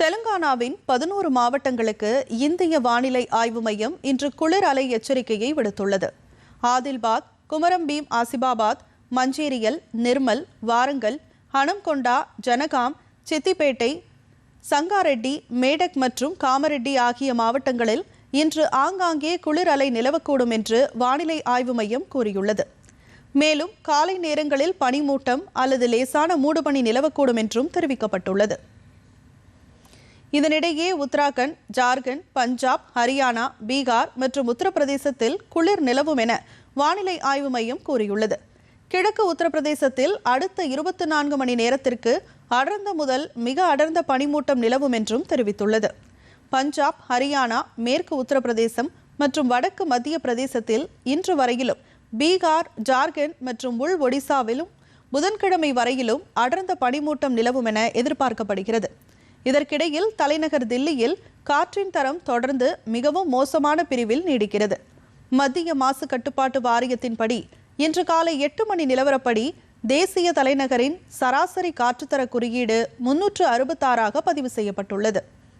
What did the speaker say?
தெலுங்கானாவின் பதினோரு மாவட்டங்களுக்கு இந்திய வானிலை ஆய்வு மையம் இன்று குளிர் அலை எச்சரிக்கையை விடுத்துள்ளது. ஆதில்பாத் குமரம்பீம் ஆசிபாபாத் மஞ்சேரியல் நிர்மல் வாரங்கல் ஹனம்கொண்டா ஜனகாம் சித்திப்பேட்டை சங்காரெட்டி மேடக் மற்றும் காமரெட்டி ஆகிய மாவட்டங்களில் இன்று ஆங்காங்கே குளிர் அலை நிலவக்கூடும் என்று வானிலை ஆய்வு மையம் கூறியுள்ளது. மேலும் காலை நேரங்களில் பனிமூட்டம் அல்லது லேசான மூடுபனி நிலவக்கூடும் என்றும் தெரிவிக்கப்பட்டுள்ளது. இதனிடையே உத்தராகண்ட் ஜார்க்கண்ட் பஞ்சாப் ஹரியானா பீகார் மற்றும் உத்தரப்பிரதேசத்தில் குளிர் நிலவும் என வானிலை ஆய்வு மையம் கூறியுள்ளது. கிழக்கு உத்தரப்பிரதேசத்தில் அடுத்த இருபத்தி நான்கு மணி நேரத்திற்கு அடர்ந்த முதல் மிக அடர்ந்த பனிமூட்டம் நிலவும் என்றும் தெரிவித்துள்ளது. பஞ்சாப் ஹரியானா மேற்கு உத்தரப்பிரதேசம் மற்றும் வடக்கு மத்திய பிரதேசத்தில் இன்று வரையிலும் பீகார் ஜார்க்கண்ட் மற்றும் உள் ஒடிசாவிலும் புதன்கிழமை வரையிலும் அடர்ந்த பனிமூட்டம் நிலவும் என எதிர்பார்க்கப்படுகிறது. இதற்கிடையில் தலைநகர் தில்லியில் காற்றின் தரம் தொடர்ந்து மிகவும் மோசமான பிரிவில் நீடிக்கிறது. மத்திய மாசு கட்டுப்பாட்டு வாரியத்தின்படி இன்று காலை எட்டு மணி நிலவரப்படி தேசிய தலைநகரின் சராசரி காற்றுத்தர குறியீடு முன்னூற்று அறுபத்தாறாக பதிவு செய்யப்பட்டுள்ளது.